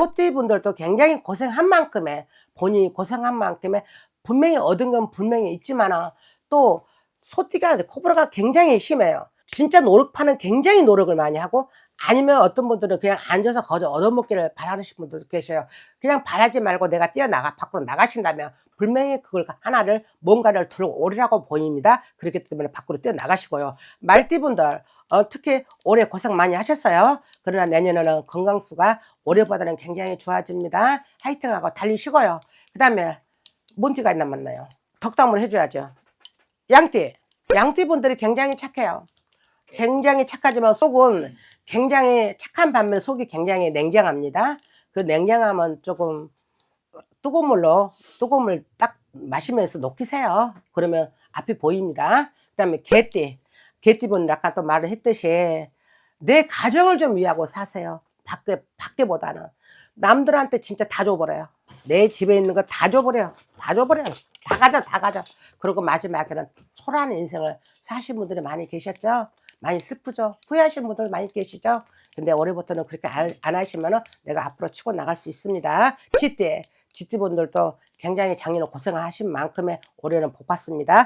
소띠 분들도 굉장히 고생한 만큼에 본인이 고생한 만큼에 분명히 얻은 건 분명히 있지만 또 소띠가 코브라가 굉장히 심해요. 진짜 노력파는 굉장히 노력을 많이 하고 아니면 어떤 분들은 그냥 앉아서 거저 얻어먹기를 바라시는 분들도 계셔요. 그냥 바라지 말고 내가 뛰어나가 밖으로 나가신다면 분명히 그걸 하나를 뭔가를 들고 오리라고 보입니다. 그렇기 때문에 밖으로 뛰어나가시고요. 말띠분들 어, 특히 올해 고생 많이 하셨어요. 그러나 내년에는 건강수가 올해보다는 굉장히 좋아집니다. 화이팅하고 달리시고요. 그 다음에 뭔띠가 있나 만나요. 덕담을 해줘야죠. 양띠. 양띠분들이 굉장히 착해요. 굉장히 착하지만 속은 굉장히 착한 반면 속이 굉장히 냉정합니다. 그 냉정함은 조금 뜨거운 물로 뜨거운 물 딱 마시면서 녹이세요. 그러면 앞이 보입니다. 그 다음에 개띠. 개띠분은 아까 또 말을 했듯이 내 가정을 좀 위하고 사세요. 밖에 밖에보다는 남들한테 진짜 다 줘버려요. 내 집에 있는 거 다 줘버려요. 다 줘버려요. 다 가져, 다 가져. 그리고 마지막에는 초라한 인생을 사신 분들이 많이 계셨죠. 많이 슬프죠. 후회하신 분들 많이 계시죠. 근데 올해부터는 그렇게 안, 안 하시면은 내가 앞으로 치고 나갈 수 있습니다. 쥐띠, 쥐띠분들도 굉장히 작년에 고생하신 만큼의 올해는 복 받습니다.